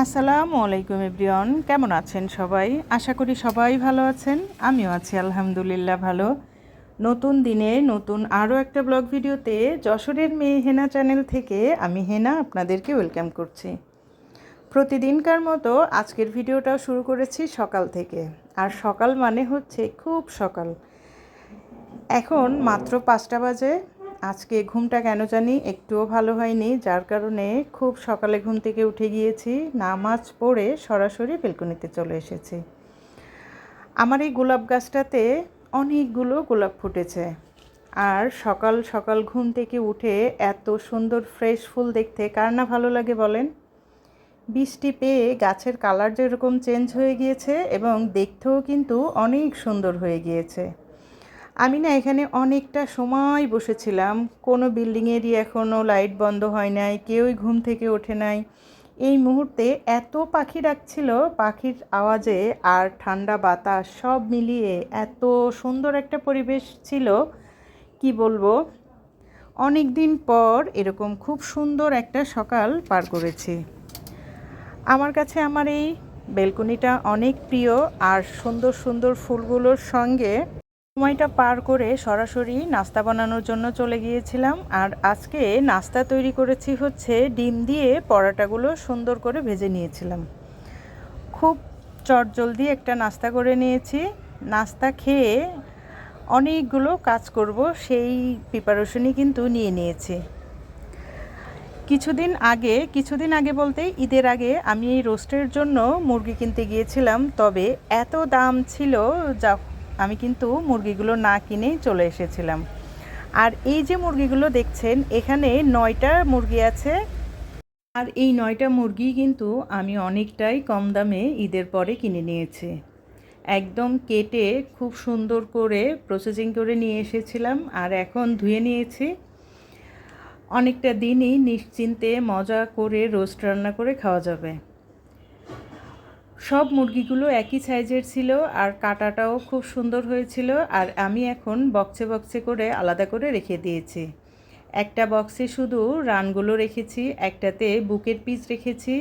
আসসালামু আলাইকুম এভরিওয়ান, কেমন আছেন সবাই? আশা করি সবাই ভালো আছেন, আমিও আছি আলহামদুলিল্লাহ ভালো। নতুন দিনে নতুন আরও একটা ব্লগ ভিডিওতে যশোরের মেয়ে হেনা চ্যানেল থেকে আমি হেনা আপনাদেরকে ওয়েলকাম করছি। প্রতিদিনকার মতো আজকের ভিডিওটাও শুরু করেছি সকাল থেকে, আর সকাল মানে হচ্ছে খুব সকাল। এখন মাত্র পাঁচটা বাজে আজকে ঘুমটা কেন জানি একটুও ভালো হয়নি, যার কারণে খুব সকালে ঘুম থেকে উঠে গিয়েছি, নামাজ পড়ে সরাসরি বেলকনিতে চলে এসেছি। আমার এই গোলাপ গাছটাতে অনেকগুলো গোলাপ ফুটেছে আর সকাল সকাল ঘুম থেকে উঠে এত সুন্দর ফ্রেশ ফুল দেখতে কার না ভালো লাগে বলেন? বৃষ্টি পেয়ে গাছের কালার যেরকম চেঞ্জ হয়ে গিয়েছে এবং দেখতেও কিন্তু অনেক সুন্দর হয়ে গিয়েছে। আমি না এখানে অনেকটা সময় বসেছিলাম। কোনো বিল্ডিংয়েরই এখনও লাইট বন্ধ হয় নাই, কেউই ঘুম থেকে ওঠে নাই। এই মুহূর্তে এত পাখি ডাকছিল, পাখির আওয়াজে আর ঠান্ডা বাতাস সব মিলিয়ে এত সুন্দর একটা পরিবেশ ছিল, কি বলব? অনেক দিন পর এরকম খুব সুন্দর একটা সকাল পার করেছি। আমার কাছে আমার এই বেলকনিটা অনেক প্রিয় আর সুন্দর সুন্দর ফুলগুলোর সঙ্গে সময়টা পার করে সরাসরি নাস্তা বানানোর জন্য চলে গিয়েছিলাম। আর আজকে নাস্তা তৈরি করেছি হচ্ছে ডিম দিয়ে পরাটাগুলো সুন্দর করে ভেজে নিয়েছিলাম। খুব চটজলদি একটা নাস্তা করে নিয়েছি। নাস্তা খেয়ে অনেকগুলো কাজ করব, সেই প্রিপারেশনই কিন্তু নিয়ে নিয়েছি। কিছুদিন আগে কিছুদিন আগে বলতে ঈদের আগে আমি এই রোস্টের জন্য মুরগি কিনতে গিয়েছিলাম, তবে এত দাম ছিল যা আমি কিন্তু মুরগিগুলো না কিনেই চলে এসেছিলাম। আর এই যে মুরগিগুলো দেখছেন, এখানে নয়টা মুরগি আছে। আর এই নয়টা মুরগি কিন্তু আমি অনেকটাই কম দামে ঈদের পরে কিনে নিয়েছি। একদম কেটে খুব সুন্দর করে প্রসেসিং করে নিয়ে এসেছিলাম আর এখন ধুয়ে নিয়েছি। অনেকটা দিনই নিশ্চিন্তে মজা করে রোস্ট রান্না করে খাওয়া যাবে। সব মুরগিগুলো একই সাইজের ছিল আর কাটাটাও খুব সুন্দর হয়েছিল আর আমি এখন বক্সে বক্সে করে আলাদা করে রেখে দিয়েছি। একটা বক্সে শুধু রানগুলো রেখেছি, একটাতে বুকের পিস রেখেছি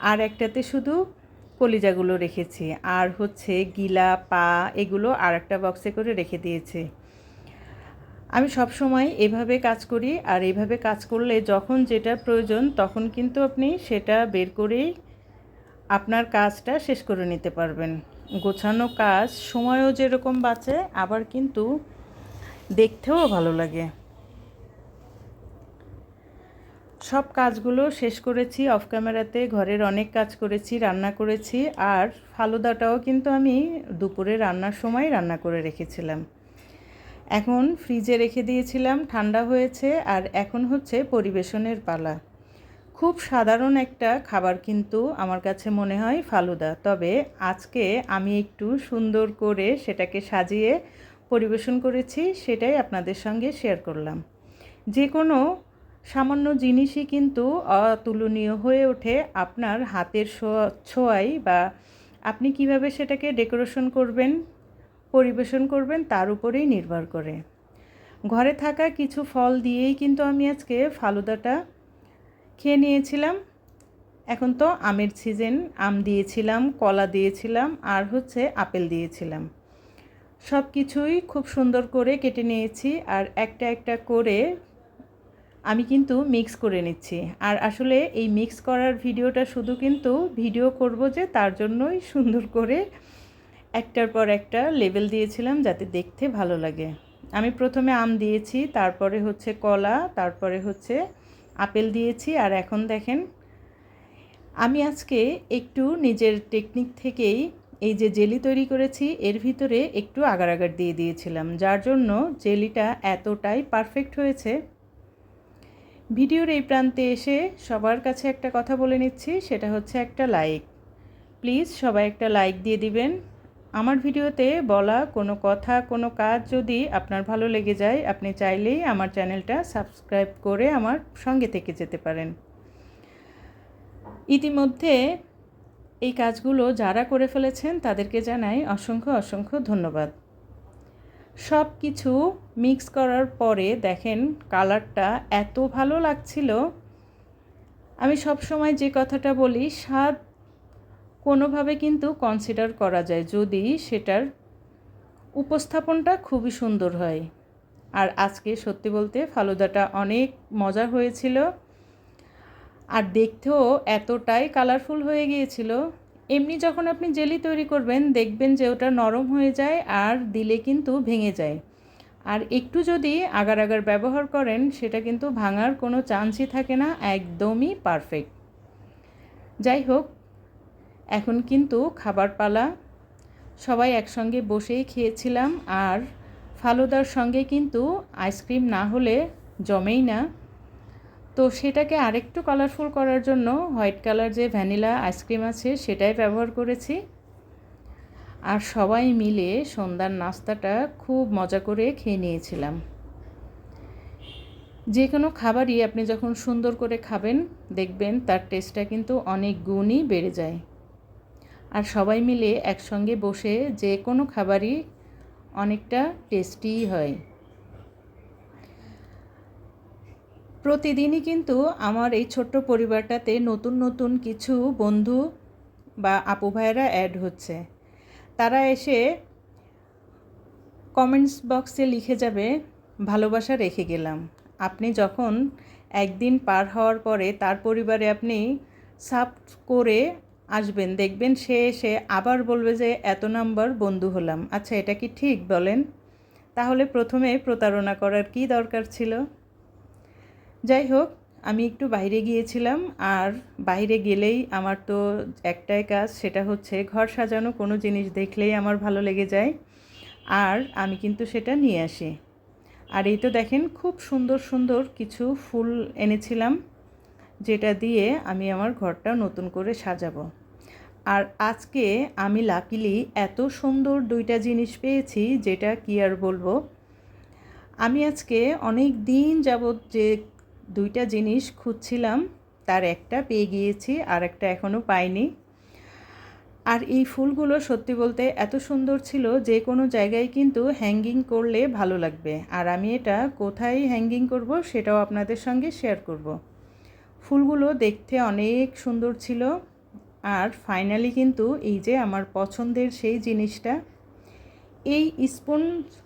আর একটাতে শুধু কলিজাগুলো রেখেছি আর হচ্ছে গিলা, পা এগুলো আর একটা বক্সে করে রেখে দিয়েছি। আমি সব সময় এভাবে কাজ করি আর এভাবে কাজ করলে যখন যেটা প্রয়োজন তখন কিন্তু আপনি সেটা বের করেই আপনার কাজটা শেষ করে নিতে পারবেন। গোছানো কাজ সময়ও যেরকম বাঁচে, আবার কিন্তু দেখতেও ভালো লাগে। সব কাজগুলো শেষ করেছি, অফ ক্যামেরাতে ঘরের অনেক কাজ করেছি, রান্না করেছি, আর ফালুদাটাও কিন্তু আমি দুপুরে রান্নার সময় রান্না করে রেখেছিলাম। এখন ফ্রিজে রেখে দিয়েছিলাম, ঠান্ডা হয়েছে, আর এখন হচ্ছে পরিবেশনের পালা। খুব সাধারণ একটা খাবার কিন্তু আমার কাছে মনে হয় ফালুদা। তবে আজকে আমি একটু সুন্দর করে সেটাকে সাজিয়ে পরিবেশন করেছি, সেটাই আপনাদের সঙ্গে শেয়ার করলাম। যে কোনো সামান্য জিনিসই কিন্তু অতুলনীয় হয়ে ওঠে আপনার হাতের ছোঁয়াই বা আপনি কীভাবে সেটাকে ডেকোরেশন করবেন, পরিবেশন করবেন তার উপরেই নির্ভর করে। ঘরে থাকা কিছু ফল দিয়েই কিন্তু আমি আজকে ফালুদাটা খেয়ে নিয়েছিলাম। এখন তো আমের সিজন আম দিয়েছিলাম, কলা দিয়েছিলাম, আর হচ্ছে আপেল দিয়েছিলাম। সব কিছুই খুব সুন্দর করে কেটে নিয়েছি, আর একটা একটা করে আমি কিন্তু মিক্স করে নিচ্ছি। আর আসলে এই মিক্স করার ভিডিওটা শুধু কিন্তু ভিডিও করব যে তার জন্যই সুন্দর করে একটার পর একটা লেবেল দিয়েছিলাম যাতে দেখতে ভালো লাগে। আমি প্রথমে আম দিয়েছি, তারপরে হচ্ছে কলা, তারপরে হচ্ছে আপেল দিয়েছি আর এখন দেখেন, আমি আজকে একটু নিজের টেকনিক থেকেই এই যে জেলি তৈরি করেছি, এর ভিতরে একটু আগার আগার দিয়ে দিয়েছিলাম, যার জন্য জেলিটা এতটাই পারফেক্ট হয়েছে। ভিডিওর এই প্রান্তে এসে সবার কাছে একটা কথা বলে নিচ্ছি, সেটা হচ্ছে একটা লাইক প্লিজ সবাই একটা লাইক দিয়ে দিবেন। আমার ভিডিওতে বলা কোনো কথা, কোনো কাজ যদি আপনার ভালো লেগে যায়, আপনি চাইলেই আমার চ্যানেলটা সাবস্ক্রাইব করে আমার সঙ্গে থেকে যেতে পারেন। ইতিমধ্যে এই কাজগুলো যারা করে ফেলেছেন, তাদেরকে জানাই অসংখ্য অসংখ্য ধন্যবাদ। সব কিছু মিক্স করার পরে দেখেন কালারটা এত ভালো লাগছিল। আমি সব সময় যে কথাটা বলি, স্বাদ কোনোভাবে কিন্তু কনসিডার করা যায় যদি সেটার উপস্থাপনটা খুবই সুন্দর হয়। আর আজকে সত্যি বলতে ফালুদাটা অনেক মজা হয়েছিল। আর দেখতেও এতটাই কালারফুল হয়ে গিয়েছিল। এমনি যখন আপনি জেলি তৈরি করবেন, দেখবেন যে ওটা নরম হয়ে যায় আর দিলে কিন্তু ভেঙে যায়। আর একটু যদি আগার আগার ব্যবহার করেন, সেটা কিন্তু ভাঙার কোনো চান্সই থাকে না, একদমই পারফেক্ট যাই হোক এখন কিন্তু খাবার পালা সবাই একসঙ্গে বসেই খেয়েছিলাম আর ফালুদার সঙ্গে কিন্তু আইসক্রিম না হলে জমেই না। তো সেটাকে আরেকটু কালারফুল করার জন্য হোয়াইট কালার যে ভ্যানিলা আইসক্রিম আছে সেটাই ব্যবহার করেছি। আর সবাই মিলে সন্ধ্যার নাস্তাটা খুব মজা করে খেয়ে নিয়েছিলাম। যে কোনো খাবারই আপনি যখন সুন্দর করে খাবেন, দেখবেন তার টেস্টটা কিন্তু অনেক গুণই বেড়ে যায়। আর সবাই মিলে একসঙ্গে বসে যে কোনো খাবারই অনেকটা টেস্টিই হয়। প্রতিদিনই কিন্তু আমার এই ছোট্ট পরিবারটাতে নতুন নতুন কিছু বন্ধু বা আপু ভাইয়েরা অ্যাড হচ্ছে। তারা এসে কমেন্টস বক্সে লিখে যাবে, ভালোবাসা রেখে গেলাম। আপনি যখন একদিন পার হওয়ার পরে তার পরিবারে আপনি সাপ করে আসবেন, দেখবেন সে এসে আবার বলবে যে, এত নাম্বার বন্ধু হলাম। আচ্ছা এটা কি ঠিক? বলেন। তাহলে প্রথমে প্রতারণা করার কি দরকার ছিল? যাই হোক, আমি একটু বাইরে গিয়েছিলাম, আর বাইরে গেলেই আমার তো একটাই কাজ, সেটা হচ্ছে ঘর সাজানো, কোনো জিনিস দেখলেই আমার ভালো লেগে যায়, আর আমি কিন্তু সেটা নিয়ে আসি। আর এই তো দেখেন, খুব সুন্দর সুন্দর কিছু ফুল এনেছিলাম। যেটা দিয়ে আমি আমার ঘরটা নতুন করে সাজাবো। আর আজকে আমি লাকিলি এত সুন্দর দুইটা জিনিস পেয়েছি, যেটা কি আর বলব? আমি আজকে অনেক দিন যাবৎ যে দুইটা জিনিস খুঁজছিলাম, তার একটা পেয়ে গিয়েছি আর একটা এখনও পাইনি। আর এই ফুলগুলো সত্যি বলতে এত সুন্দর ছিল যে কোনো জায়গায় কিন্তু হ্যাঙ্গিং করলে ভালো লাগবে। আর আমি এটা কোথায় হ্যাঙ্গিং করব সেটাও আপনাদের সঙ্গে শেয়ার করব। ফুলগুলো দেখতে অনেক সুন্দর ছিল। আর ফাইনালি কিন্তু এই যে আমার পছন্দের সেই জিনিসটা, এই স্পুন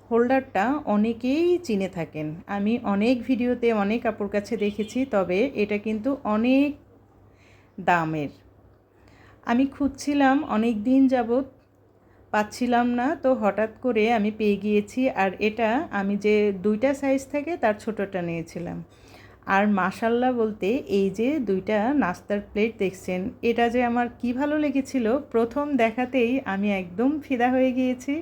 হোল্ডারটা অনেকেই চিনে থাকেন। আমি অনেক ভিডিওতে অনেক আপুর কাছে দেখেছি, তবে এটা কিন্তু অনেক দামের। আমি খুঁজছিলাম, অনেক দিন যাবৎ পাচ্ছিলাম না, তো হঠাৎ করে আমি পেয়ে গিয়েছি। আর এটা আমি যে দুইটা সাইজ থাকে, তার ছোটোটা নিয়েছিলাম। আর মাসাল্লা বলতে এই যে দুইটা নাস্তার প্লেট দেখছেন, এটা যে আমার কি ভালো লেগেছিল, প্রথম দেখাতেই আমি একদম ফিদা হয়ে গিয়েছি।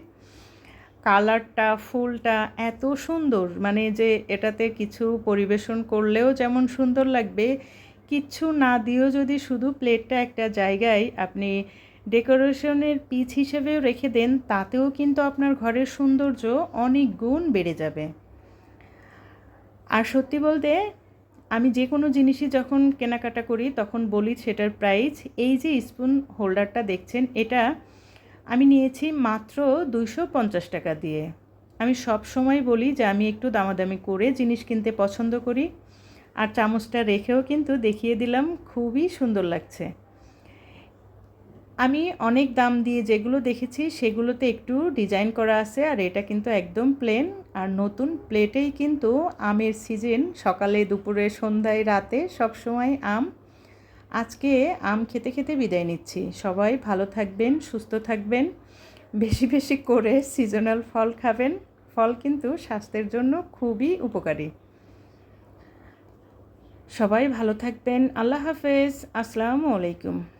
কালারটা, ফুলটা এত সুন্দর মানে যে এটাতে কিছু পরিবেশন করলেও যেমন সুন্দর লাগবে, কিচ্ছু না দিয়েও যদি শুধু প্লেটটা একটা জায়গায় আপনি ডেকোরেশনের পিচ হিসেবেও রেখে দেন, তাতেও কিন্তু আপনার ঘরের সৌন্দর্য অনেক গুণ বেড়ে যাবে। আর সত্যি বলতে আমি যে কোনো জিনিসই যখন কেনাকাটা করি, তখন বলি সেটার প্রাইস এই যে স্পুন হোল্ডারটা দেখছেন, এটা আমি নিয়েছি মাত্র দুইশো পঞ্চাশ টাকা দিয়ে। আমি সব সময় বলি যে আমি একটু দামাদামি করে জিনিস কিনতে পছন্দ করি। আর চামচটা রেখেও কিন্তু দেখিয়ে দিলাম, খুবই সুন্দর লাগছে। আমি অনেক দাম দিয়ে যেগুলো দেখেছি, সেগুলোতে একটু ডিজাইন করা আছে আর এটা কিন্তু একদম প্লেন। আর নতুন প্লেটেই কিন্তু আমের সিজন, সকালে, দুপুরে, সন্ধ্যায়, রাতে সব সময় আম। আজকে আম খেতে খেতে বিদায় নিচ্ছি। সবাই ভালো থাকবেন, সুস্থ থাকবেন, বেশি বেশি করে সিজনাল ফল খাবেন। ফল কিন্তু স্বাস্থ্যের জন্য খুবই উপকারী। সবাই ভালো থাকবেন। আল্লাহ হাফেজ। আসসালামু আলাইকুম।